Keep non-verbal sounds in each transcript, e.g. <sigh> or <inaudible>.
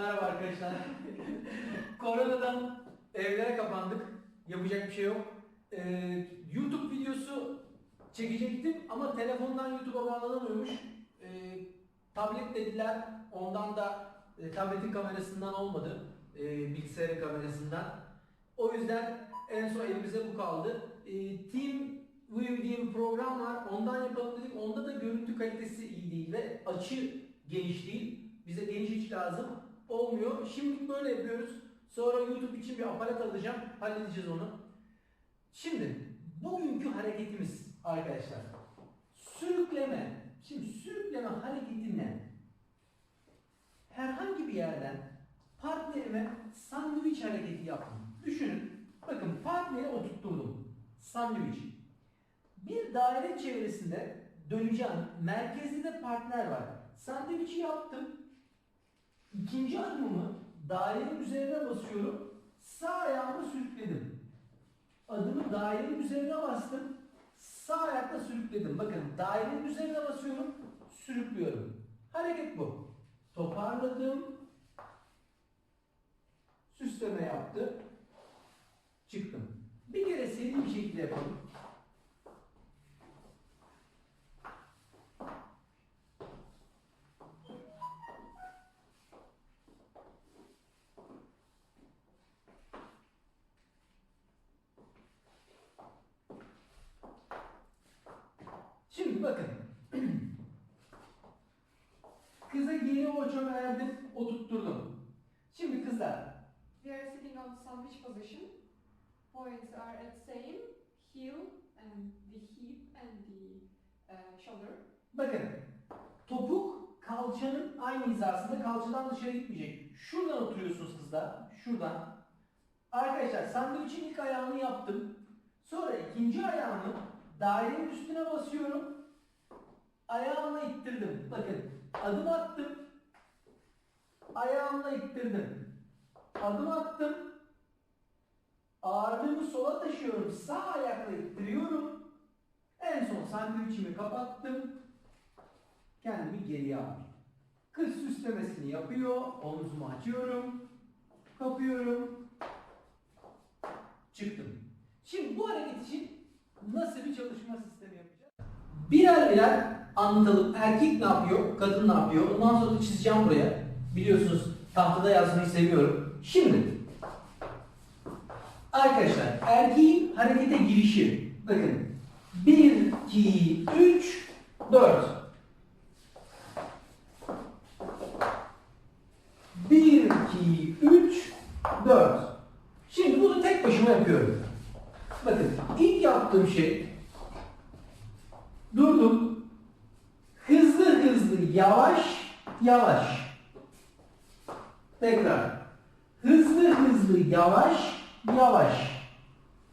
Merhaba arkadaşlar. <laughs> Koronadan evlere kapandık. Yapacak bir şey yok. Ee, YouTube videosu çekecektim ama telefondan YouTube'a bağlanamıyormuş. Ee, tablet dediler. Ondan da e, tabletin kamerasından olmadı. E, bilgisayarın kamerasından. O yüzden en son elimize bu kaldı. E, Team View diye bir program var. Ondan yapalım dedik. Onda da görüntü kalitesi iyi değil ve açı geniş değil. Bize geniş açı lazım. Olmuyor. Şimdi böyle yapıyoruz. Sonra YouTube için bir aparat alacağım. Halledeceğiz onu. Şimdi bugünkü hareketimiz arkadaşlar. Sürükleme. Şimdi sürükleme hareketi ne? Herhangi bir yerden partnerime sandviç hareketi yaptım. Düşünün. Bakın partneri oturtturdum. Sandviç. Bir daire çevresinde döneceğim. Merkezde de partner var. Sandviçi yaptım. İkinci adımımı dairenin üzerine basıyorum. Sağ ayağımı sürükledim. Adımı dairenin üzerine bastım. Sağ ayakla sürükledim. Bakın dairenin üzerine basıyorum. Sürüklüyorum. Hareket bu. Toparladım. Süsleme yaptı. Çıktım. Bir kere seri bir şekilde yapalım. Şimdi bakın. Kıza yeni oça verdim, oturtturdum. Şimdi kızlar, We are sitting on sandwich position. Points are at same heel and the hip and the uh, shoulder. bakın. Topuk kalçanın aynı hizasında, kalçadan dışarı gitmeyecek. Şuradan oturuyorsunuz kızlar, şuradan. Arkadaşlar sandviçin ilk ayağını yaptım. Sonra ikinci ayağımı dairenin üstüne basıyorum. Ayağımla ittirdim. Bakın adım attım. Ayağımla ittirdim. Adım attım. Ağırlığımı sola taşıyorum. Sağ ayakla ittiriyorum. En son sandviçimi kapattım. Kendimi geriye aldım. Kız süslemesini yapıyor. Omzumu açıyorum. Kapıyorum. Çıktım. Şimdi bu hareket için nasıl bir çalışma sistemi yapacağız? Birer birer anlatalım. Erkek ne yapıyor? Kadın ne yapıyor? Ondan sonra da çizeceğim buraya. Biliyorsunuz tahtada yazmayı seviyorum. Şimdi Arkadaşlar erkeğin harekete girişi. Bakın. 1, 2, 3, 4. 1, 2, 3, 4. Şimdi bunu tek başıma yapıyorum. Bakın ilk yaptığım şey durdum. Yavaş yavaş. Tekrar. Hızlı hızlı yavaş yavaş.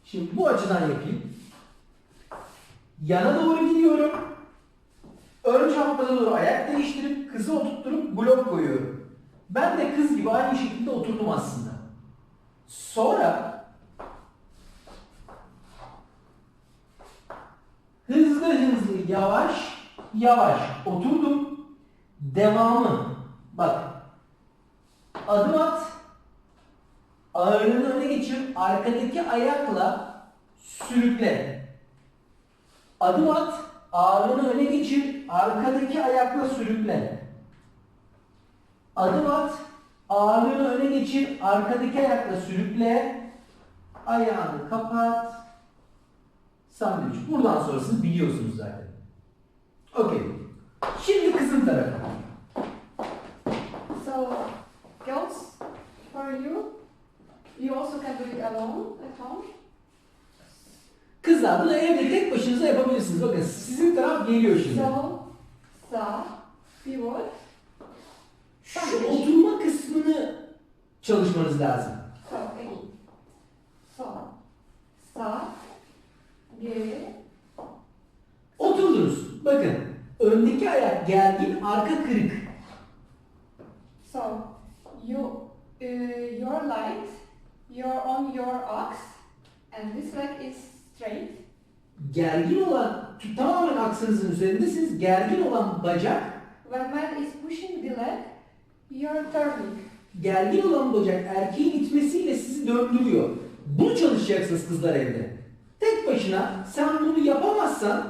Şimdi bu açıdan yapayım. Yana doğru gidiyorum. Ön çapraz doğru ayak değiştirip kızı oturtturup blok koyuyorum. Ben de kız gibi aynı şekilde oturdum aslında. Sonra hızlı hızlı yavaş yavaş oturdum. Devamı bak adım at ağırlığını öne geçir arkadaki ayakla sürükle. Adım at ağırlığını öne geçir arkadaki ayakla sürükle. Adım at ağırlığını öne geçir arkadaki ayakla sürükle. Ayağını kapat. Sandviç. Buradan sonrasını biliyorsunuz zaten. Okey. Şimdi kızın tarafı. So, girls, for you, you also can do it alone at home. Kızlar bunu evde tek başınıza yapabilirsiniz. Bakın sizin taraf geliyor şimdi. So, sa, pivot, Şu oturma kısmını çalışmanız lazım. so again. So, sa, ge, Oturdunuz. Bakın öndeki ayak gergin, arka kırık. so you, uh, your light, you're on your ox, and this leg is straight. Gergin olan, tamamen aksınızın üzerindesiniz. Gergin olan bacak When man is pushing the leg, you're turning. gergin olan bacak erkeğin itmesiyle sizi döndürüyor. Bunu çalışacaksınız kızlar evde. Tek başına sen bunu yapamazsan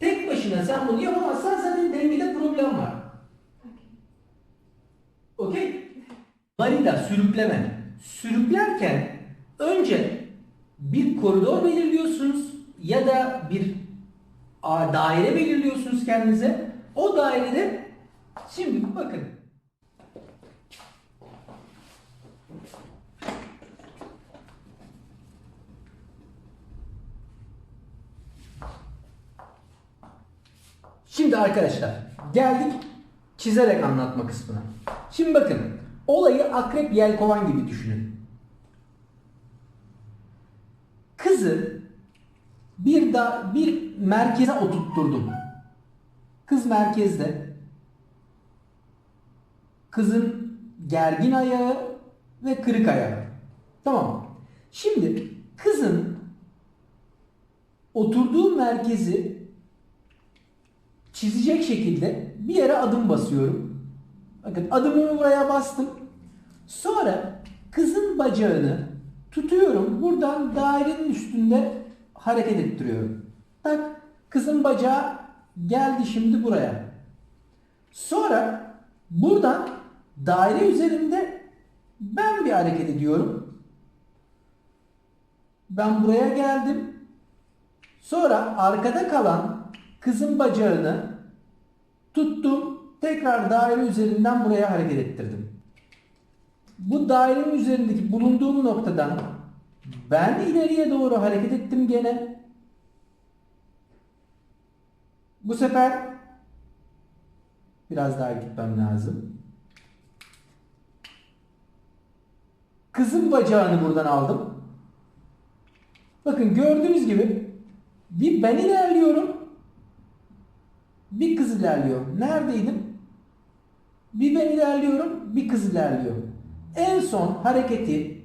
tek başına sen bunu yapamazsan zaten dengede problem var. Okey? Marida sürükleme. Sürüklerken önce bir koridor belirliyorsunuz ya da bir daire belirliyorsunuz kendinize. O dairede şimdi bakın. Şimdi arkadaşlar geldik çizerek anlatma kısmına. Şimdi bakın olayı akrep yelkovan gibi düşünün. Kızı bir da bir merkeze oturtturdum. Kız merkezde. Kızın gergin ayağı ve kırık ayağı. Tamam. Şimdi kızın oturduğu merkezi çizecek şekilde bir yere adım basıyorum. Bakın adımımı buraya bastım. Sonra kızın bacağını tutuyorum. Buradan dairenin üstünde hareket ettiriyorum. Tak kızın bacağı geldi şimdi buraya. Sonra buradan daire üzerinde ben bir hareket ediyorum. Ben buraya geldim. Sonra arkada kalan kızın bacağını tuttum. Tekrar daire üzerinden buraya hareket ettirdim. Bu dairenin üzerindeki bulunduğum noktadan ben ileriye doğru hareket ettim gene. Bu sefer biraz daha gitmem lazım. Kızın bacağını buradan aldım. Bakın gördüğünüz gibi bir ben ilerliyorum. Bir kız ilerliyor. Neredeydim? Bir ben ilerliyorum, bir kız ilerliyor. En son hareketi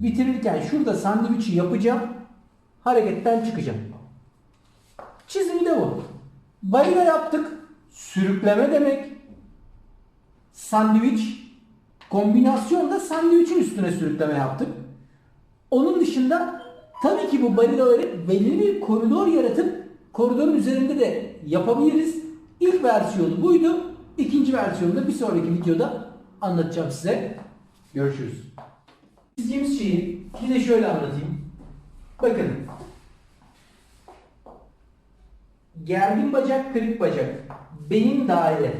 bitirirken şurada sandviçi yapacağım. Hareketten çıkacağım. Çizimi de bu. Balina yaptık. Sürükleme demek. Sandviç. Kombinasyonda sandviçin üstüne sürükleme yaptık. Onun dışında tabii ki bu balinaları belirli bir koridor yaratıp koridorun üzerinde de yapabiliriz. İlk versiyonu buydu. İkinci versiyonu da bir sonraki videoda anlatacağım size. Görüşürüz. Çizdiğimiz şeyi yine şöyle anlatayım. Bakın. Gergin bacak, kırık bacak. Benim daire.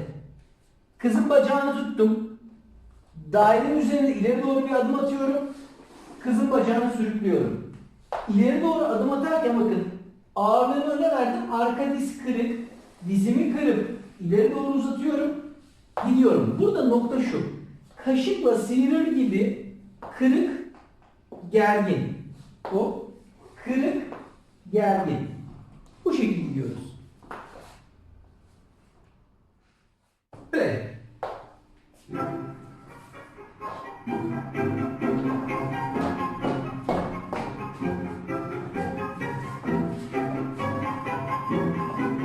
Kızın bacağını tuttum. Dairenin üzerinde ileri doğru bir adım atıyorum. Kızın bacağını sürüklüyorum. İleri doğru adım atarken bakın ağırlığını öne verdim. Arka diz kırık. Dizimi kırıp ileri doğru uzatıyorum. Gidiyorum. Burada nokta şu. Kaşıkla sıyırır gibi kırık gergin. O kırık gergin. Bu şekilde gidiyoruz. Play. Dik,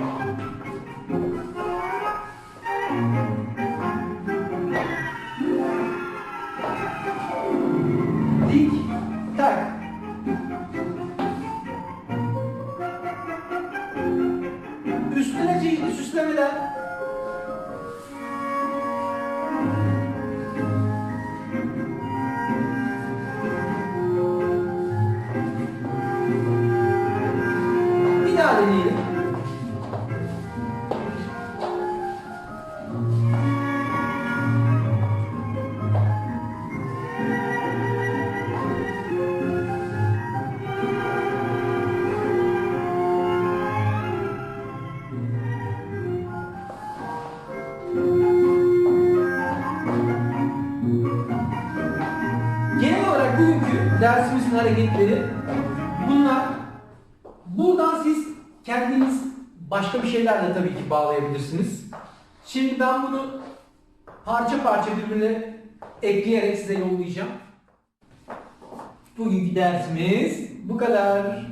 hareketleri bunlar. Buradan siz kendiniz başka bir şeylerle tabii ki bağlayabilirsiniz. Şimdi ben bunu parça parça birbirine ekleyerek size yollayacağım. Bugünkü dersimiz bu kadar.